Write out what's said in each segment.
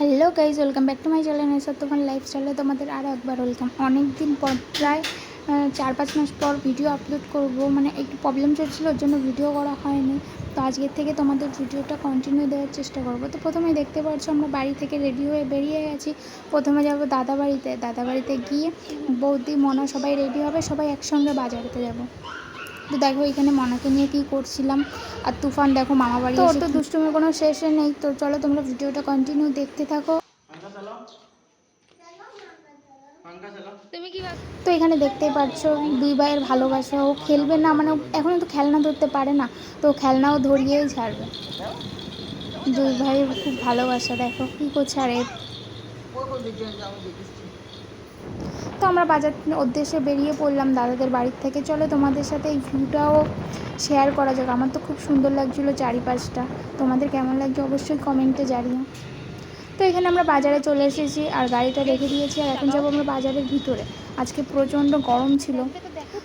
Hello guys welcome back to my channel Satyaban লাইফস্টাইলে তোমাদের আরও একবার ওয়েলকাম অনেক দিন পর, প্রায় চার পাঁচ মাস পর ভিডিও আপলোড করব। মানে একটু প্রবলেম চলছিল, ওর জন্য ভিডিও করা হয়নি। তো আজকের থেকে তোমাদের ভিডিওটা কন্টিনিউ দেওয়ার চেষ্টা করব। তো প্রথমে দেখতে পাচ্ছ, আমরা বাড়ি থেকে রেডি হয়ে বেরিয়ে গেছি। প্রথমে যাব দাদা বাড়িতে। দাদা বাড়িতে গিয়ে বৌদি, মনা সবাই রেডি হবে। সবাই একসঙ্গে বাজারেতে যাব। তো দেখো এখানে মনাকে নিয়ে কী করছিলাম। আর তুফান দেখো মামা বাড়ি তো দুষ্টুমির কোনো শেষে নেই। তো চলো তোমরা ভিডিওটা কন্টিনিউ দেখতে থাকো। তো এখানে দেখতেই পাচ্ছ দুই ভাইয়ের ভালোবাসা। ও খেলবে না মানে এখনও তো খেলনা ধরতে পারে না। তো ও খেলনাও ধরিয়েই ছাড়বে। দুই ভাইয়ের খুব ভালোবাসা দেখো। কী করছে আর? তো আমরা বাজার উদ্দেশ্যে বেরিয়ে পড়লাম দাদাদের বাড়ির থেকে। চলো তোমাদের সাথে এই ভিউটাও শেয়ার করা যাক। আমার তো খুব সুন্দর লাগছিল চারিপাশটা। তোমাদের কেমন লাগছে অবশ্যই কমেন্টে জানিও। তো এখানে আমরা বাজারে চলে এসেছি আর গাড়িটা রেখে দিয়েছি আর এখন যাব আমরা বাজারের ভিতরে। আজকে প্রচণ্ড গরম ছিল।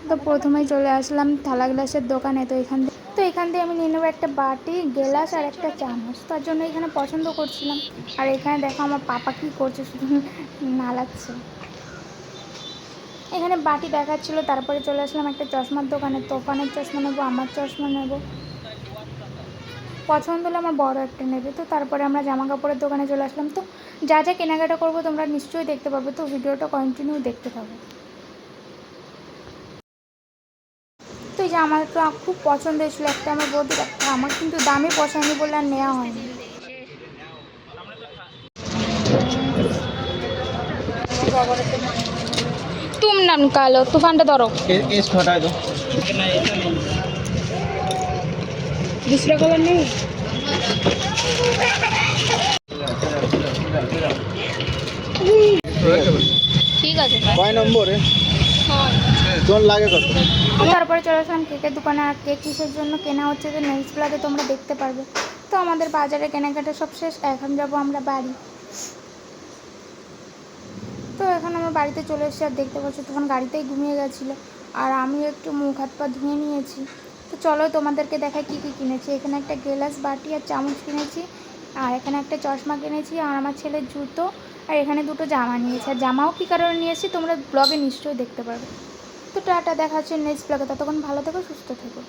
তো প্রথমেই চলে আসলাম থালা গ্লাসের দোকানে। তো এখান তো এখান থেকে আমি নিয়ে নেব একটা বাটি, গ্লাস আর একটা চামচ। তার জন্য এখানে পছন্দ করছিলাম। আর এখানে দেখো আমার পাপা কী করছে, শুধু নালাচ্ছে। এখানে বাটি দেখাচ্ছিল, তারপরে চলে আসলাম একটা চশমার দোকানে। তোফানের চশমা নেব, আমার চশমা নেব। পছন্দ হলে আমার বড় একটা নেবে। তো তারপরে আমরা জামা কাপড়ের দোকানে চলে আসলাম। তো যা যা কেনাকাটা করব তোমরা নিশ্চয়ই দেখতে পাবে। তো ভিডিওটা কন্টিনিউ দেখতে থাকো। তো এই যে আমার তো খুব পছন্দ হয়েছিল একটা আমার বৌদির, একটা আমার কিন্তু দামে পছন্দ বলে আর নেওয়া হয়নি। তুম নাম কালো তুফানটা ধরো इसको हटा दो दूसरा कलर नहीं ঠিক আছে কয় নম্বরে তোর লাগে কত তারপরে চলে আসলাম কেকের দোকানে আর কেক কিসের জন্য কেনা হচ্ছে যে নেক্সট ব্লগে তোমরা দেখতে পারবে তো আমাদের বাজারে কেনাকাটা সব শেষ এখন যাব আমরা বাড়ি তো এখন আমার বাড়িতে চলে এসেছি, আর দেখতে পাচ্ছি তখন গাড়িতেই ঘুমিয়ে গেছিল। আর আমিও একটু মুখ হাত পা ধুয়ে নিয়েছি। তো চলো তোমাদেরকে দেখাই কী কী কিনেছি। এখানে একটা গ্লাস বাটি আর চামচ কিনেছি, আর এখানে একটা চশমা কিনেছি, আর আমার ছেলের জুতো, আর এখানে দুটো জামা নিয়েছি। আর জামাও কী কারণে নিয়েছি তোমরা ব্লগে নিশ্চয়ই দেখতে পারবে। তো টাটা, দেখা হচ্ছে নেক্সট ব্লগে ততক্ষণ ভালো থেকো, সুস্থ থেকো।